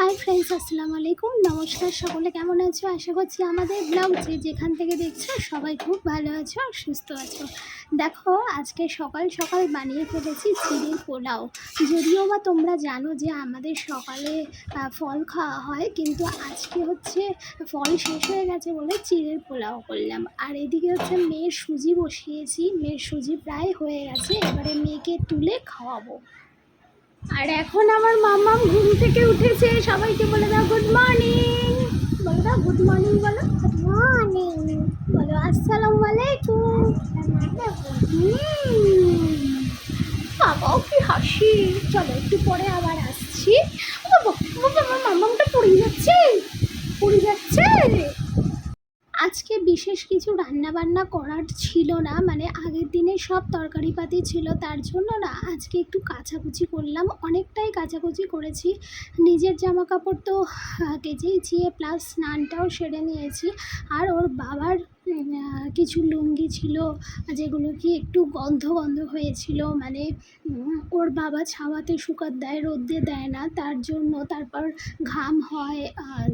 Hi friends আসসালামু আলাইকুম। নমস্কার সকলে, কেমন আছো? আশা করছি আমাদের ব্লগ যে যেখান থেকে দেখছ, সবাই খুব ভালো আছো আর সুস্থ আছো। দেখো, আজকে সকাল সকাল বানিয়ে ফেলেছি চিড়ের পোলাও। যদিও বা তোমরা জানো যে আমাদের সকালে ফল খাওয়া হয়, কিন্তু আজকে হচ্ছে ফল শেষ হয়ে গেছে বলে চিড়ের পোলাও করলাম। আর এদিকে হচ্ছে মেয়ের সুজি বসিয়েছি, মেয়ের সুজি প্রায় হয়ে গেছে, এবারে মেয়েকে তুলে খাওয়াবো। আর এখন আমার মামাম ঘুম থেকে উঠেছে সবাইকে বলে দাও গুড মর্নিং বলে দাও গুড মর্নিং বলো। গুড মর্নিং বলো আসসালামু আলাইকুম। বাবাও কি হাসি। চলো একটু পরে আবার আসছি। বাবা বাবা, আমার মামামটা পড়ে যাচ্ছে। পড়ে যাচ্ছে? আজকে বিশেষ কিছু রান্নাবান্না করার ছিল না মানে আগের দিনে সব তরকারিপাতি ছিল, তার জন্য না আজকে একটু কাচাকুচি করলাম। অনেকটাই কাচাকুচি করেছি। নিজের জামা কাপড় তো কেচেইছি প্লাস স্নানটাও সেরে নিয়েছি। আর ওর বাবার কিছু লুঙ্গি ছিল, যেগুলো কি একটু গন্ধ গন্ধ হয়েছিল মানে ওর বাবা ছাওয়াতে শুকাত দেয় রোদ্দে দেয় না, তার জন্য তারপর ঘাম হয়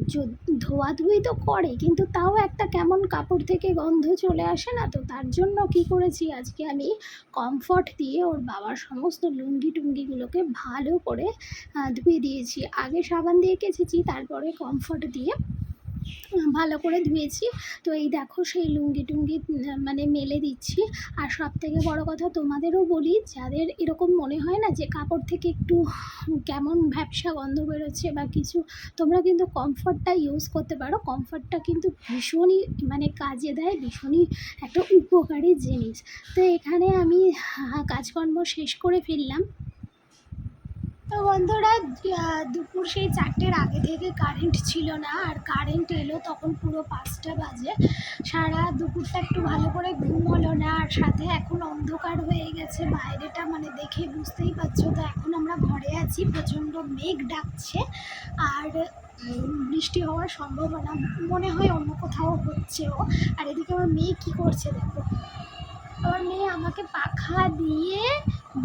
যদ- ধোয়াধুয়ি তো করে, কিন্তু তাও একটা কেমন কাপড় থেকে গন্ধ চলে আসে না তো, তার জন্য কি করেছি আজকে আমি কমফর্ট দিয়ে ওর বাবার সমস্ত লুঙ্গি টুঙ্গিগুলোকে ভালো করে ধুয়ে দিয়েছি। আগে সাবান দিয়ে কেচেছি, তারপরে কমফর্ট দিয়ে ভালো করে ধুয়েছি। তো এই দেখো সেই লুঙ্গি টুঙ্গি মানে মেলে দিচ্ছি। আর সব থেকে বড় কথা তোমাদেরও বলি, যাদের এরকম মনে হয় না যে কাপড় থেকে একটু কেমন ভ্যাপসা গন্ধ বেরোচ্ছে বা কিছু, তোমরা কিন্তু কমফর্টটা ইউজ করতে পারো। কমফর্টটা কিন্তু ভীষণই মানে কাজে দেয়, ভীষণই একটা উপকারী জিনিস। তো এখানে আমি কাজকর্ম শেষ করে ফেললাম। তো বন্ধুরা দুপুর সেই চারটের আগে থেকে কারেন্ট ছিল না, আর কারেন্ট এলো তখন পুরো পাঁচটা বাজে। সারা দুপুরটা একটু ভালো করে ঘুম হলো না, আর সাথে এখন অন্ধকার হয়ে গেছে, বাইরেটা মানে দেখে বুঝতেই পারছ তো, এখন আমরা ঘরে আছি, প্রচণ্ড মেঘ ডাকছে, আর বৃষ্টি হওয়ার সম্ভাবনা মনে হয় অন্য কোথাও হচ্ছেও। আর এদিকে আমার মেয়ে কী করছে দেখো? আমার মেয়ে আমাকে পাখা দিয়ে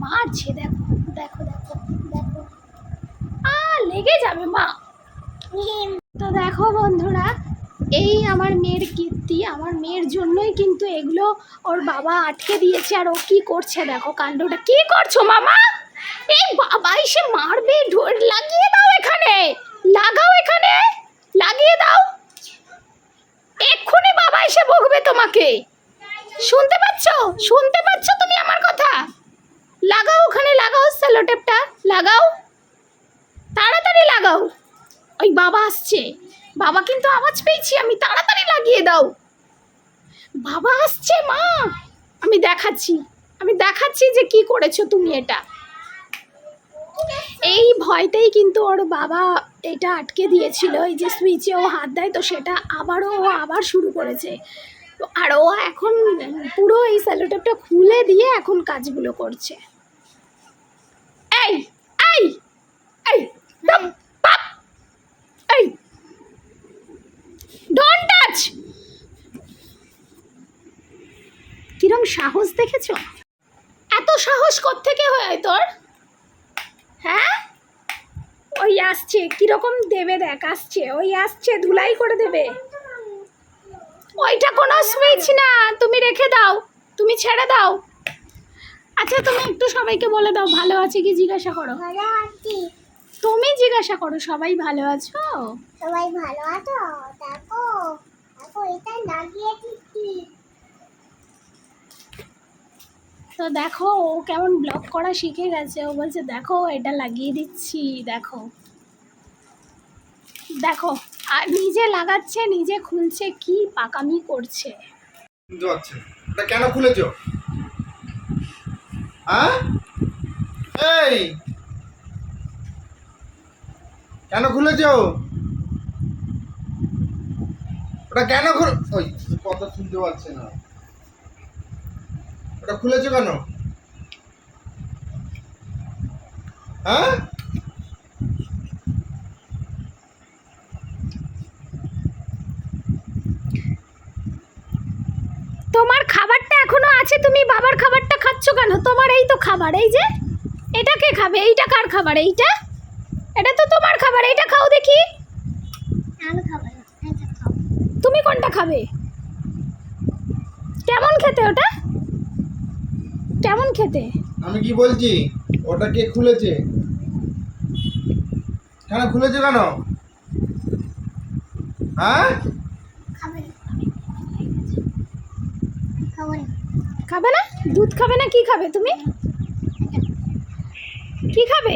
মারছে, দেখো দেখো দেখো আ লেগে যাবে, মা। তো দেখো বন্ধুরা, এই আমার মেয়ের কীর্তি, আমার মেয়ের জন্যই কিন্তু এগুলো ওর বাবা আটকে দিয়েছে আর ও কি করছে দেখো কাণ্ডটা। কি করছ, মামা? এই বাবা এসে মারবে লাগিয়ে দাও এখানে, লাগাও এখানে, লাগিয়ে দাও। এক্ষুনি বাবা এসে বকবে তোমাকে। শুনতে পাচ্ছ? শুনতে পাচ্ছ তুমি আমার কথা? লাগাও ওখানে, লাগাও সেলোটেপটা, লাগাও। তাড়াতাড়ি লাগাও। ওই বাবা আসছে। বাবা কিন্তু আওয়াজ পেয়েছি, আমি তাড়াতাড়ি লাগিয়ে দাও। বাবা আসছে, মা! আমি দেখাচ্ছি আমি দেখাচ্ছি যে কি করেছ তুমি এটা। এই ভয়তেই কিন্তু ওর বাবা এটা আটকে দিয়েছিল, এই যে সুইচে ও হাত দেয়, তো সেটা আবারও ও আবার শুরু করেছে। আর ও এখন পুরো এই স্যালোটেপটা খুলে দিয়ে এখন কাজগুলো করছে। এই! এই এই দম পাপ। এই ডোন্ট টাচ কিরম সাহস দেখেছ? এত সাহস কোত্থেকে হয় তোর? হ্যাঁ? ওই আসছে, কীরকম দেবে দেখ, আসছে, ওই আসছে, ধুলাই করে দেবে। ওইটা কোনো সুইচ না, তুমি রেখে দাও, তুমি ছেড়ে দাও। আচ্ছা তুমি একটু সবাইকে বলে দাও, ভালো আছে কি জিজ্ঞাসা করো? ভালো আছি। তুমি জিজ্ঞাসা করো সবাই ভালো আছো? সবাই ভালো আছো? দেখো দেখো এটা লাগিয়ে দিচ্ছি। তো দেখো ও কেমন ব্লক করা শিখে গেছে। ও বলছে দেখো এটা লাগিয়ে দিচ্ছি দেখো। দেখো আর নিজে লাগাচ্ছে নিজে খুলছে কি পাকামি করছে। কেন খুলেছো? হ্যাঁ? এই! কেন খুলেছ? ওটা কেন খুলে ওই কথা শুনতে পাচ্ছে না। ওটা খুলেছো কেন? হ্যাঁ? তোমার খাবারটা এখনও আছে? তুমি বাবার খাবারটা খাচ্ছ কেন? তোমার এই তো খাবার, এই যে? এটা কে খাবে? এইটা কার খাবার? এইটা? এটা তো তোমার খাবার এটা খাও দেখি। আমি খাব এটা খাও। তুমি কোনটা খাবে? কেমন খেতে ওটা? কেমন খেতে? আমি কি বলছি? ওটা কে খুলেছে? কেন খুলেছে কেন? হ্যাঁ? খাবে না। দুধ খাবে না? কি খাবে তুমি? কি খাবে?